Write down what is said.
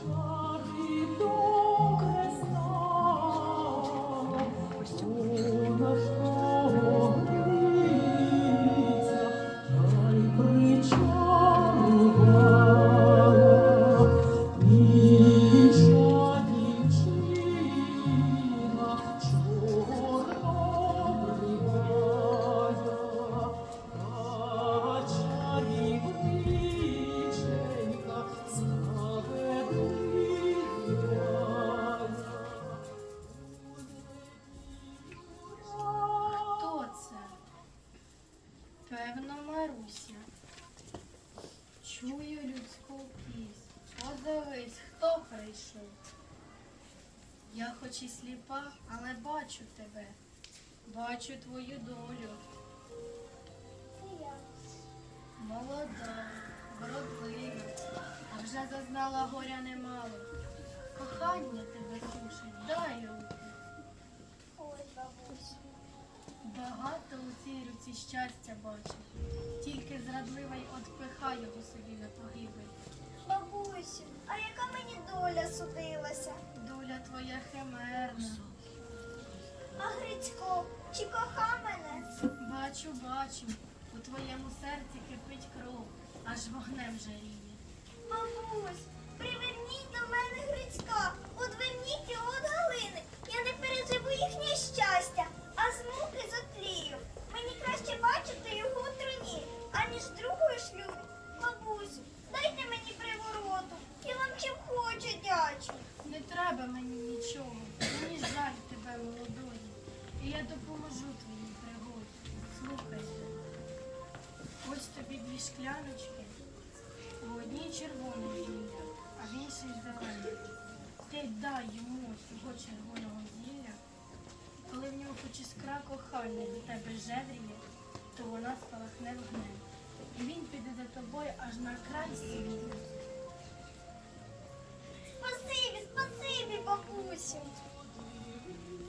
joy. Певно, Маруся. Чую людську пісню. Подивись, хто прийшов. Я хоч і сліпа, але бачу тебе. Бачу твою долю. Молода, вродлива, а вже зазнала горя немало. Кохання тебе сушить, дай руки. Ой, бабусю. Багато у цій руці щастя бачить, тільки зрадливий отпихає його собі на погибель. Бабусю, а яка мені доля судилася? Доля твоя химерна. А Грицько, чи коха мене? Бачу, бачу, у твоєму серці кипить кров, аж вогнем жаріє. Бабусь, приверніть до мене Грицька, треба мені нічого, мені жаль тебе молодої, і я допоможу твоїй пригоді. Слухайте. Ось тобі дві шкляночки, у одній червоне зілля, а в іншій зелене. Ти дай йому цього червоного зілля, коли в нього хоч іскра кохання до тебе жевріє, то вона спалахне вогнем. І він піде за тобою аж на край світу. Спасибі, спасибі, бабусю.